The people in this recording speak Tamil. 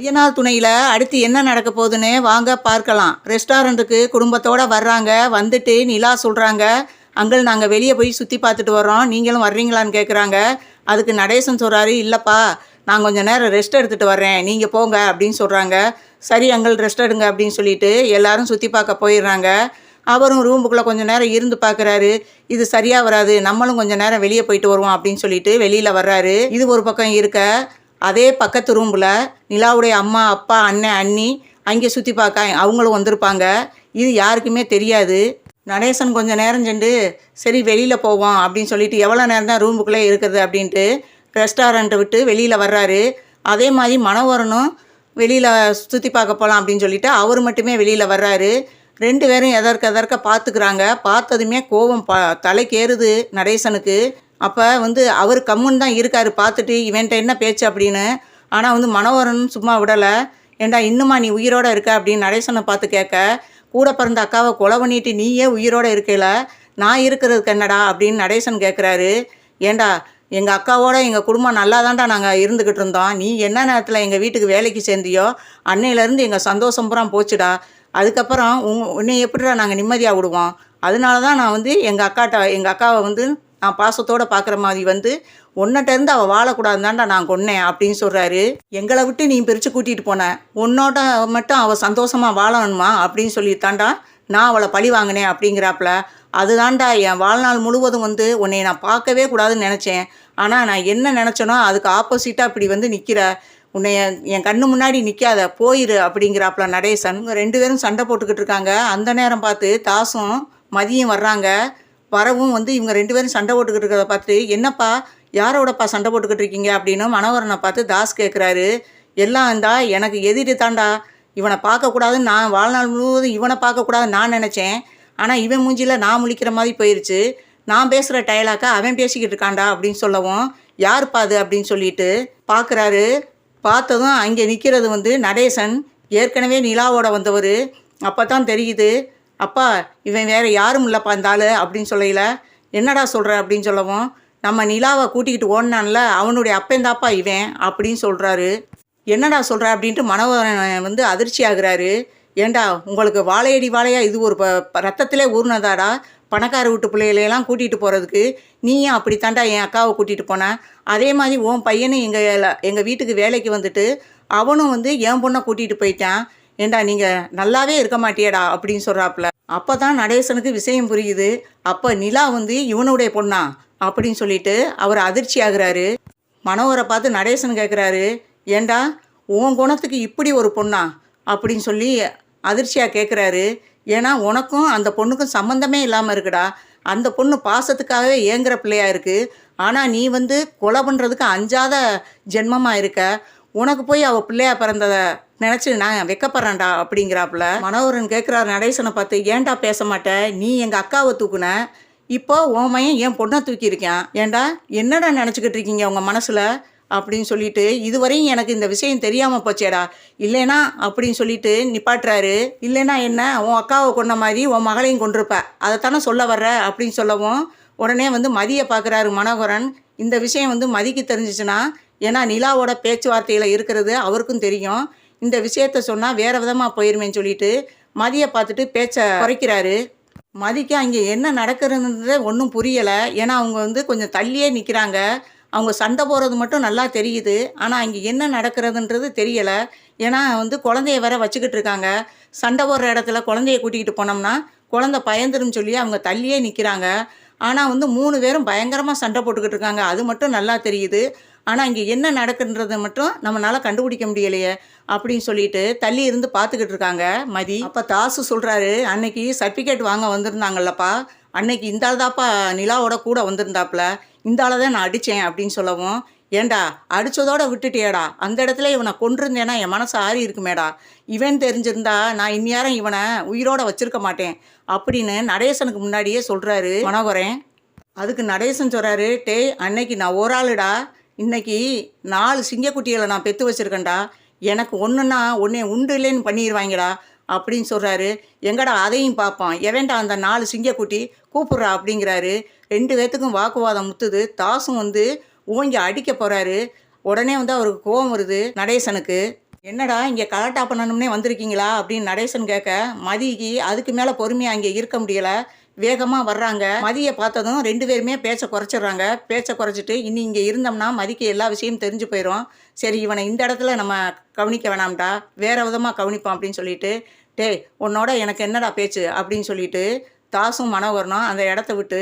ஐயனார் துணையில் அடுத்து என்ன நடக்க போகுதுன்னு வாங்க பார்க்கலாம். ரெஸ்டாரண்ட்டுக்கு குடும்பத்தோடு வர்றாங்க. வந்துட்டு நிலா சொல்கிறாங்க அங்கிள் நாங்கள் வெளியே போய் சுற்றி பார்த்துட்டு வரோம் நீங்களும் வர்றீங்களான்னு கேட்குறாங்க அதுக்கு நடேசன் சொல்கிறாரு இல்லைப்பா நான் கொஞ்சம் நேரம் ரெஸ்ட் எடுத்துகிட்டு வர்றேன். நீங்கள் போங்க அப்படின்னு சொல்கிறாங்க சரி அங்கிள் ரெஸ்ட் எடுங்க அப்படின்னு சொல்லிட்டு எல்லாரும் சுற்றி பார்க்க போயிடுறாங்க. அவரும் ரூமுக்குள்ளே கொஞ்சம் நேரம் இருந்து பார்க்குறாரு இது சரியாக வராது. நம்மளும் கொஞ்சம் நேரம் வெளியே போயிட்டு வருவோம் அப்படின்னு சொல்லிட்டு வெளியில் வர்றாரு. இது ஒரு பக்கம் இருக்க அதே பக்கத்து ரூமில் நிலாவுடைய அம்மா அப்பா அண்ணன் அண்ணி அங்கே சுற்றி பார்க்க அவங்களும் வந்திருப்பாங்க. இது யாருக்குமே தெரியாது. நடேசன் கொஞ்சம் நேரம் சென்று சரி வெளியில் போவோம் அப்படின்னு சொல்லிட்டு எவ்வளோ நேரம் தான் ரூமுக்குள்ளே இருக்கிறது அப்படின்ட்டு ரெஸ்டாரண்ட்டை விட்டு வெளியில் வர்றாரு. அதே மாதிரி மனோவரனும் வெளியில் சுற்றி பார்க்க போகலாம் அப்படின்னு சொல்லிட்டு அவர் மட்டுமே வெளியில் வர்றாரு. ரெண்டு பேரும் எதற்கு எதற்க பார்த்துக்கிறாங்க. பார்த்ததுமே கோபம் ப தலைக்கேறுது நடேசனுக்கு. அப்போ வந்து அவர் கம்முன்னு தான் இருக்கார் பார்த்துட்டு இவன்ட்ட என்ன பேச்சு அப்படின்னு. ஆனால் வந்து மனோகரன் சும்மா விடலை. ஏண்டா இன்னுமா நீ உயிரோட இருக்க அப்படின்னு நடேசனை பார்த்து கேட்க கூட பிறந்த அக்காவை கொலை பண்ணிட்டு நீயே உயிரோட இருக்கையில் நான் இருக்கிறதுக்கு என்னடா அப்படின்னு நடேசன் கேட்குறாரு ஏண்டா எங்கள் அக்காவோட எங்கள் குடும்பம் நல்லா தான்டா நாங்கள் இருந்துக்கிட்டு இருந்தோம். நீ என்ன நேரத்தில் எங்கள் வீட்டுக்கு வேலைக்கு சேர்ந்தியோ அன்னையிலேருந்து எங்கள் சந்தோஷம் பூரா போச்சுடா. அதுக்கப்புறம் உன் உன்னை எப்படிடா நாங்கள் நிம்மதியாக விடுவோம்? அதனால தான் நான் வந்து எங்கள் அக்காட்ட எங்கள் அக்காவை வந்து பாசத்தோடு பார்க்குற மாதிரி வந்து உன்னட்டேருந்து அவள் வாழக்கூடாதுதான்டா நான் கொன்னேன் அப்படின்னு சொல்கிறாரு எங்களை விட்டு நீ பிரித்து கூட்டிகிட்டு போன உன்னோட மட்டும் அவள் சந்தோஷமாக வாழணுமா அப்படின்னு சொல்லித்தாண்டா நான் அவளை பழி வாங்கினேன் அப்படிங்கிறாப்புல. அதுதான்டா என் வாழ்நாள் முழுவதும் வந்து உன்னை நான் பார்க்கவே கூடாதுன்னு நினச்சேன். ஆனால் நான் என்ன நினச்சேனோ அதுக்கு ஆப்போசிட்டாக இப்படி வந்து நிற்கிற உன்னை என் என் கண்ணு முன்னாடி நிற்காத போயிரு அப்படிங்கிறாப்புல நடேசன். ரெண்டு பேரும் சண்டை போட்டுக்கிட்டு இருக்காங்க. அந்த நேரம் பார்த்து தாசும் மதியம் வர்றாங்க. வரவும் வந்து இவங்க ரெண்டு பேரும் சண்டை போட்டுக்கிட்டு இருக்கிறத பார்த்து என்னப்பா யாரோடப்பா சண்டை போட்டுக்கிட்டு இருக்கீங்க? அப்படின்னு மனோகரனை பார்த்து தாஸ் கேட்குறாரு எல்லாம் இருந்தா எனக்கு எதிரி தாண்டா இவனை பார்க்கக்கூடாதுன்னு நான் வாழ்நாள் முழுவதும் இவனை பார்க்கக்கூடாதுன்னு நான் நினச்சேன். ஆனால் இவன் மூஞ்சியில் நான் முழிக்கிற மாதிரி போயிருச்சு. நான் பேசுகிற டயலாக்கை அவன் பேசிக்கிட்டு இருக்கான்டா அப்படின்னு சொல்லவும் யார் அது? அப்படின்னு சொல்லிட்டு பார்க்குறாரு பார்த்ததும் அங்கே நிற்கிறது வந்து நடேசன் ஏற்கனவே நிலாவோட வந்தவர். அப்போ தான் தெரியுது அப்பா இவன் வேற யாரும் இல்லைப்பா இந்த ஆள் அப்படின்னு சொல்லையில என்னடா சொல்கிற அப்படின்னு சொல்லவும் நம்ம நிலாவை கூட்டிக்கிட்டு ஓடினான்ல அவனுடைய அப்பேந்தாப்பா இவன் அப்படின்னு சொல்கிறாரு என்னடா சொல்கிற அப்படின்ட்டு மனோகரன் வந்து அதிர்ச்சி ஆகுறாரு. ஏண்டா உங்களுக்கு வாழையடி வாழையா? இது ஒரு ப ரத்தத்திலே ஊர்னதாடா பணக்கார வீட்டு பிள்ளைகளையெல்லாம் கூட்டிகிட்டு போகிறதுக்கு நீயும் அப்படித்தாண்டா என் அக்காவை கூட்டிகிட்டு போன? அதே மாதிரி உன் பையனும் எங்கள் எங்கள் வீட்டுக்கு வேலைக்கு வந்துட்டு அவனும் வந்து என் பொண்ணை கூட்டிகிட்டு போயிட்டான். ஏண்டா நீங்கள் நல்லாவே இருக்க மாட்டியடா அப்படின்னு சொல்கிறாப்புல அப்போ தான் நடேசனுக்கு விஷயம் புரியுது. அப்போ நிலா வந்து இவனுடைய பொண்ணா அப்படின்னு சொல்லிட்டு அவர் அதிர்ச்சி ஆகுறாரு. மனோகரை பார்த்து நடேசன் கேட்குறாரு ஏண்டா உன் குணத்துக்கு இப்படி ஒரு பொண்ணா? அப்படின்னு சொல்லி அதிர்ச்சியாக கேட்குறாரு ஏன்னா உனக்கும் அந்த பொண்ணுக்கும் சம்மந்தமே இல்லாமல் இருக்குடா. அந்த பொண்ணு பாசத்துக்காகவே ஏங்குற பிள்ளையாக இருக்கு. ஆனால் நீ வந்து கொலை பண்ணுறதுக்கு அஞ்சாத ஜென்மமாக இருக்க. உனக்கு போய் அவள் பிள்ளையாக பிறந்ததை நினச்சி நான் வெக்கப்படுறேன்டா அப்படிங்கிறாப்புல. மனோகரன் கேட்குறாரு நடேசனை பார்த்து ஏன்டா பேச மாட்டேன் நீ எங்கள் அக்காவை தூக்குன? இப்போ உன் மையன் என் பொண்ணை தூக்கியிருக்கேன். ஏன்டா? என்னடா நினச்சிக்கிட்டு இருக்கீங்க உங்கள் மனசில்? அப்படின்னு சொல்லிட்டு இதுவரையும் எனக்கு இந்த விஷயம் தெரியாமல் போச்சேடா. இல்லைனா அப்படின்னு சொல்லிட்டு நிப்பாட்டுறாரு. இல்லைனா என்ன? உன் அக்காவை கொண்ட மாதிரி உன் மகளையும் கொண்டிருப்ப அதைத்தானே சொல்ல வர்ற? அப்படின்னு சொல்லவும் உடனே வந்து மதியை பார்க்குறாரு மனோகரன். இந்த விஷயம் வந்து மதிக்கு தெரிஞ்சிச்சுன்னா ஏன்னா நிலாவோட பேச்சுவார்த்தையில் இருக்கிறது அவருக்கும் தெரியும். இந்த விஷயத்த சொன்னால் வேறு விதமாக போயிருமேன்னு சொல்லிட்டு மதியை பார்த்துட்டு பேச்சை குறைக்கிறாரு. மதிக்கு அங்கே என்ன நடக்கிறதுன்றதே ஒன்றும் புரியலை. ஏன்னா அவங்க வந்து கொஞ்சம் தள்ளியே நிற்கிறாங்க அவங்க சண்டை போகிறது மட்டும் நல்லா தெரியுது. ஆனால் அங்கே என்ன நடக்கிறதுன்றது தெரியலை. ஏன்னா வந்து குழந்தைய வேற வச்சுக்கிட்டு இருக்காங்க. சண்டை போடுற இடத்துல குழந்தைய கூட்டிகிட்டு போனோம்னா குழந்தை பயந்துரும் சொல்லி அவங்க தள்ளியே நிற்கிறாங்க ஆனால் வந்து மூணு பேரும் பயங்கரமாக சண்டை போட்டுக்கிட்டு இருக்காங்க. அது மட்டும் நல்லா தெரியுது. ஆனால் இங்கே என்ன நடக்குன்றதை மட்டும் நம்மளால் கண்டுபிடிக்க முடியலையே அப்படின்னு சொல்லிட்டு தள்ளி இருந்து பார்த்துக்கிட்டு இருக்காங்க மதி. அப்போ தாசு சொல்கிறாரு அன்னைக்கு சர்டிஃபிகேட் வாங்க வந்திருந்தாங்கல்லப்பா. அன்னைக்கு இந்த ஆள் தாப்பா நிலாவோட கூட வந்திருந்தாப்புல. இந்த ஆளை தான் நான் அடித்தேன் அப்படின்னு சொல்லவும் ஏண்டா அடித்ததோட விட்டுட்டியேடா. அந்த இடத்துல இவனை கொண்டிருந்தேன்னா என் மனசு ஆறி இருக்குமேடா. இவன் தெரிஞ்சிருந்தா நான் இந்நேரம் இவனை உயிரோட வச்சிருக்க மாட்டேன் அப்படின்னு நடேசனுக்கு முன்னாடியே சொல்கிறாரு மனோகரன். அதுக்கு நடேசன் சொல்கிறாரு டேய் அன்னைக்கு நான் ஒரு ஆளுடா. இன்னைக்கு நாலு சிங்கக்குட்டிகளை நான் பெற்று வச்சுருக்கேன்டா. எனக்கு ஒன்றுன்னா ஒன்றே உண்டு இல்லைன்னு பண்ணிடுவாங்கடா அப்படின்னு சொல்கிறாரு எங்கடா அதையும் பார்ப்பான். எவன்டா அந்த நாலு சிங்கக்குட்டி கூப்பிட்றா அப்படிங்கிறாரு. ரெண்டு பேத்துக்கும் வாக்குவாதம் முத்துது. தாசும் வந்து ஓங்கி அடிக்க போகிறாரு உடனே வந்து அவருக்கு கோவம் வருது நடேசனுக்கு. என்னடா இங்கே கலாட்டா பண்ணணும்னே வந்திருக்கீங்களா? அப்படின்னு நடேசன் கேட்க மதிக்கு அதுக்கு மேலே பொறுமையாக அங்கே இருக்க முடியலை. வேகமாக வர்றாங்க. மதியை பார்த்ததும் ரெண்டு பேருமே பேச்சை குறைச்சிடுறாங்க. பேச்சை குறைச்சிட்டு இனி இங்கே இருந்தோம்னா மதிக்கு எல்லா விஷயமும் தெரிஞ்சு போயிடும் சரி இவனை இந்த இடத்துல நம்ம கவனிக்க வேணாம்டா. வேற விதமாக கவனிப்போம் அப்படின்னு சொல்லிட்டு டேய் உன்னோட எனக்கு என்னடா பேச்சு? அப்படின்னு சொல்லிட்டு தாசும் மனோகரனும் அந்த இடத்த விட்டு